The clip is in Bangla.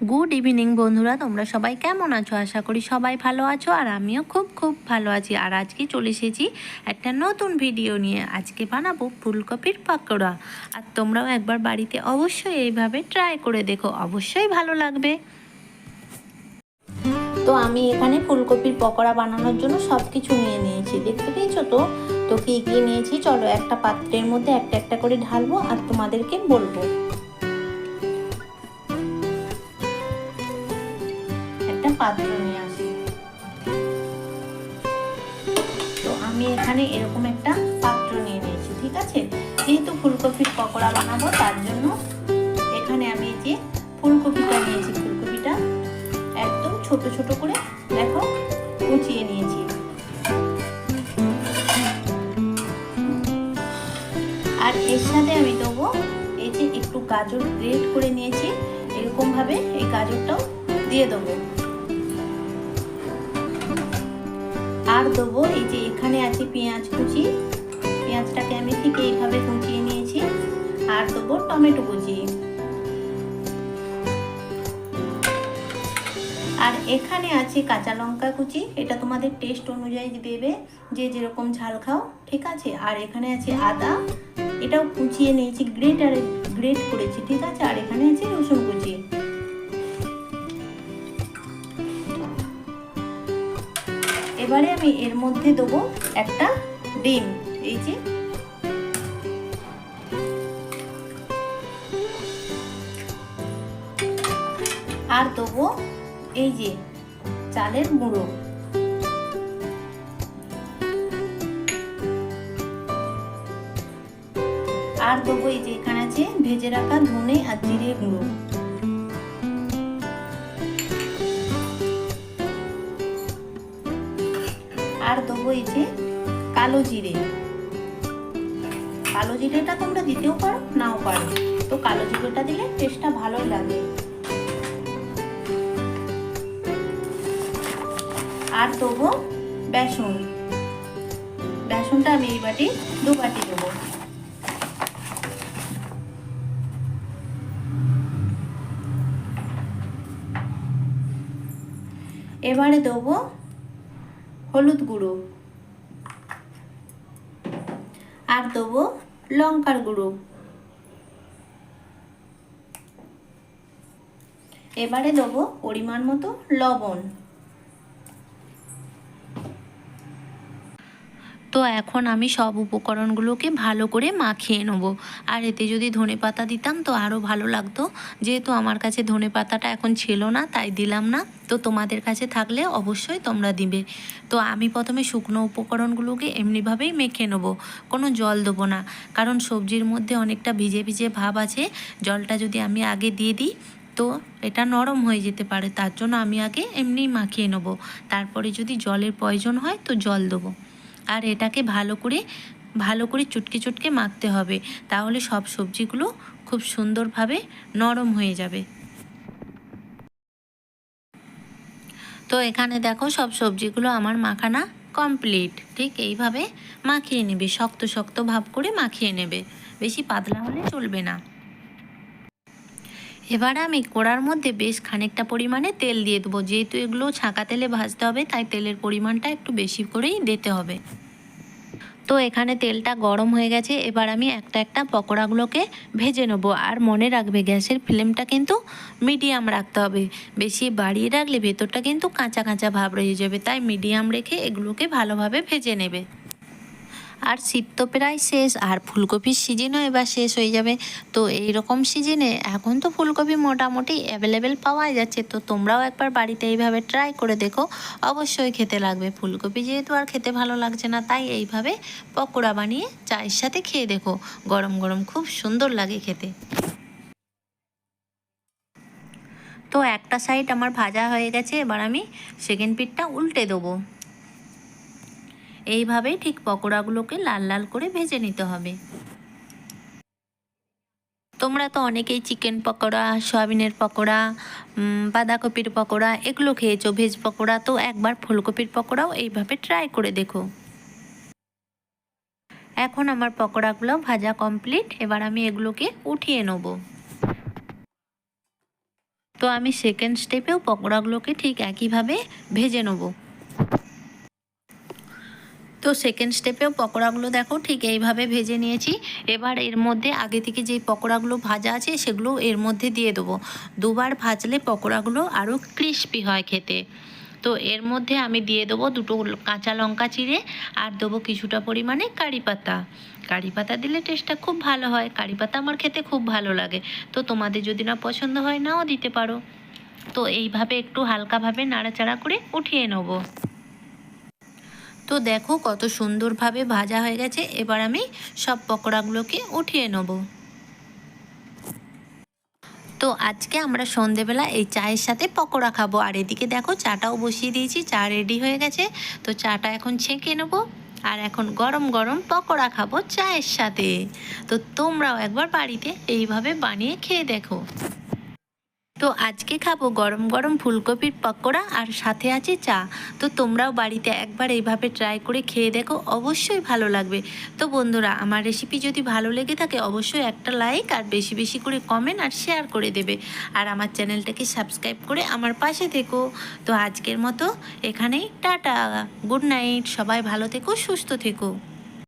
গুড ইভিনিং বন্ধুরা। তোমরা সবাই কেমন আছো? আশা করি সবাই ভালো আছো আর আমিও খুব খুব ভালো আছি। আর আজকে চলে এসেছি একটা নতুন ভিডিও নিয়ে। আজকে বানাবো ফুলকপির পাকোড়া। আর তোমরাও একবার বাড়িতে অবশ্যই এইভাবে ট্রাই করে দেখো। অবশ্যই ভালো লাগবে। তো আমি এখানে ফুলকপির পকোড়া বানানোর জন্য সব কিছু নিয়ে নিয়েছি। দেখতে পেয়েছ তো? তো কী কী নিয়েছি? চলো একটা পাত্রের মধ্যে একটা একটা করে ঢালবো আর তোমাদেরকে বলব। পাত্র নিয়ে আসি তো আমি এখানে এরকম একটা পাত্র নিয়ে নিয়েছি, ঠিক আছে? যেহেতু ফুলকপির পকোড়া বানাবো, তার জন্য এখানে আমি যে ফুলকপিটা নিয়েছি। ফুলকপিটা একদম ছোট ছোট করে দেখো, কুচিয়ে নিয়েছি। আর এর সাথে আমি দেবো এই যে একটু গাজর গ্রেট করে নিয়েছি এরকম ভাবে এই গাজরটাও দিয়ে দেবো। আর দেবো এই যে এখানে আছে পেঁয়াজ কুচি। পেঁয়াজটাকে আমি ঠিক এইভাবে কুচিয়ে নিয়েছি। আর দেবো টমেটো কুচি। আর এখানে আছে কাঁচা লঙ্কা কুচি, এটা তোমাদের টেস্ট অনুযায়ী দেবে। যে যেরকম ঝাল খাও, ঠিক আছে? আর এখানে আছে আদা। এটাও কুচিয়ে নিয়েছি গ্রেট আর গ্রেট করেছি, ঠিক আছে? আর এখানে আছে রসুন কুচি। এবারে আমি এর মধ্যে দেবো একটা ডিম। এই যে। আর দেবো এই যে চালের গুঁড়ো। আর দেবো এই যে এখানে আছে ভেজে রাখা ধনে আর জিরে গুঁড়ো। যে কালো জিরে। কালো জিরেটা তোমরা দিতেও পারো, নাও পারো। তো কালো জিরেটা দিলে টেস্টটা ভালোই লাগে। আর দেবো বেসন। বেসনটা আমি এই বাটি, দু বাটি দেবো। এবারে দেবো হলুদ গুঁড়ো। আর দেবো লঙ্কার গুঁড়ো। এবারে দেবো পরিমাণ মতো লবণ। তো এখন আমি সব উপকরণগুলোকে ভালো করে মাখিয়ে নেব। আর এতে যদি ধনে পাতা দিতাম তো আরও ভালো লাগতো। যেহেতু আমার কাছে ধনে পাতাটা এখন ছিল না, তাই দিলাম না। তো তোমাদের কাছে থাকলে অবশ্যই তোমরা দিবে। তো আমি প্রথমে শুকনো উপকরণগুলোকে এমনিভাবেই মেখে নেব। কোনো জল দেবো না। কারণ সবজির মধ্যে অনেকটা ভিজে ভিজে ভাব আছে। জলটা যদি আমি আগে দিয়ে দিই, তো এটা নরম হয়ে যেতে পারে। তার জন্য আমি আগে এমনিই মাখিয়ে নেব। তারপরে যদি জলের প্রয়োজন হয় তো জল দেবো। আর এটাকে ভালো করে ভালো করে চুটকে চুটকে মাখতে হবে। তাহলে সব সবজিগুলো খুব সুন্দরভাবে নরম হয়ে যাবে। তো এখানে দেখো সব সবজিগুলো আমার মাখানা কমপ্লিট। ঠিক এইভাবে মাখিয়ে নেবে, শক্ত শক্ত ভাব করে মাখিয়ে নেবে। বেশি পাতলা হলে চলবে না। এবার আমি কড়ার মধ্যে বেশ খানিকটা পরিমাণে তেল দিয়ে দেবো। যেহেতু এগুলো ছাঁকা তেলে ভাজতে হবে, তাই তেলের পরিমাণটা একটু বেশি করেই দিতে হবে। তো এখানে তেলটা গরম হয়ে গেছে, এবার আমি একটা একটা পকোড়াগুলোকে ভেজে নেব। আর মনে রাখবে, গ্যাসের ফ্লেমটা কিন্তু মিডিয়াম রাখতে হবে। বেশি বাড়িয়ে রাখলে ভেতরটা কিন্তু কাঁচা কাঁচা ভাব রয়ে যাবে, তাই মিডিয়াম রেখে এগুলোকে ভালোভাবে ভেজে নেবে। আর শীত তো প্রায় শেষ, আর ফুলকপির সিজনও এবার শেষ হয়ে যাবে। তো এই রকম সিজনে এখন তো ফুলকপি মোটামুটি অ্যাভেলেবেল পাওয়াই যাচ্ছে। তো তোমরাও একবার বাড়িতে এইভাবে ট্রাই করে দেখো। অবশ্যই খেতে লাগবে। ফুলকপি যেহেতু আর খেতে ভালো লাগছে না, তাই এইভাবে পকোড়া বানিয়ে চায়ের সাথে খেয়ে দেখো। গরম গরম খুব সুন্দর লাগে খেতে। তো একটা সাইড আমার ভাজা হয়ে গেছে, এবার আমি সেকেন্ড পিঠটা উল্টে দেবো। এইভাবে ঠিক পকোড়াগুলোকে লাল লাল করে ভেজে নিতে হবে। তোমরা তো অনেকেই চিকেন পকোড়া, সয়াবিনের পকোড়া বাঁধাকপির পকোড়া এগুলো খেয়েছো। ভেজ পকোড়া তো একবার ফুলকপির পকোড়াও এইভাবে ট্রাই করে দেখো। এখন আমার পকোড়াগুলো ভাজা কমপ্লিট। এবার আমি এগুলোকে উঠিয়ে নেব। তো আমি সেকেন্ড স্টেপেও পকোড়াগুলোকে ঠিক একইভাবে ভেজে নেব। তো সেকেন্ড স্টেপেও পকোড়াগুলো দেখো ঠিক এইভাবে ভেজে নিয়েছি। এবার এর মধ্যে আগে থেকে যেই পকোড়াগুলো ভাজা আছে সেগুলো এর মধ্যে দিয়ে দেবো। দুবার ভাজলে পকোড়াগুলো আরও ক্রিস্পি হয় খেতে। তো এর মধ্যে আমি দিয়ে দেবো দুটো কাঁচা লঙ্কা চিড়ে আর দেবো কিছুটা পরিমাণে কারি পাতা। কারি পাতা দিলে টেস্টটা খুব ভালো হয়। কারি পাতা আমার খেতে খুব ভালো লাগে। তো তোমাদের যদি না পছন্দ হয় নাও দিতে পারো। তো এইভাবে একটু হালকাভাবে নাড়াচাড়া করে উঠিয়ে নেব। তো দেখো কত সুন্দরভাবে ভাজা হয়ে গেছে। এবার আমি সব পকোড়াগুলোকে উঠিয়ে নেব। তো আজকে আমরা সন্ধেবেলা এই চায়ের সাথে পকোড়া খাব। আর এদিকে দেখো চাটাও বসিয়ে দিয়েছি, চা রেডি হয়ে গেছে। তো চাটা এখন ছেঁকে নেব। আর এখন গরম গরম পকোড়া খাব চায়ের সাথে। তো তোমরাও একবার বাড়িতে এইভাবে বানিয়ে খেয়ে দেখো। তো আজকে খাব গরম গরম ফুলকপির পকোড়া আর সাথে আছে চা। তো তোমরাও বাড়িতে একবার এইভাবে ট্রাই করে খেয়ে দেখো, অবশ্যই ভালো লাগবে। তো বন্ধুরা, আমার রেসিপি যদি ভালো লেগে থাকে, অবশ্যই একটা লাইক আর বেশি বেশি করে কমেন্ট আর শেয়ার করে দেবে। আর আমার চ্যানেলটাকে সাবস্ক্রাইব করে আমার পাশে থেকো। তো আজকের মতো এখানেই, টাটা গুড নাইট সবাই ভালো থেকো, সুস্থ থেকো।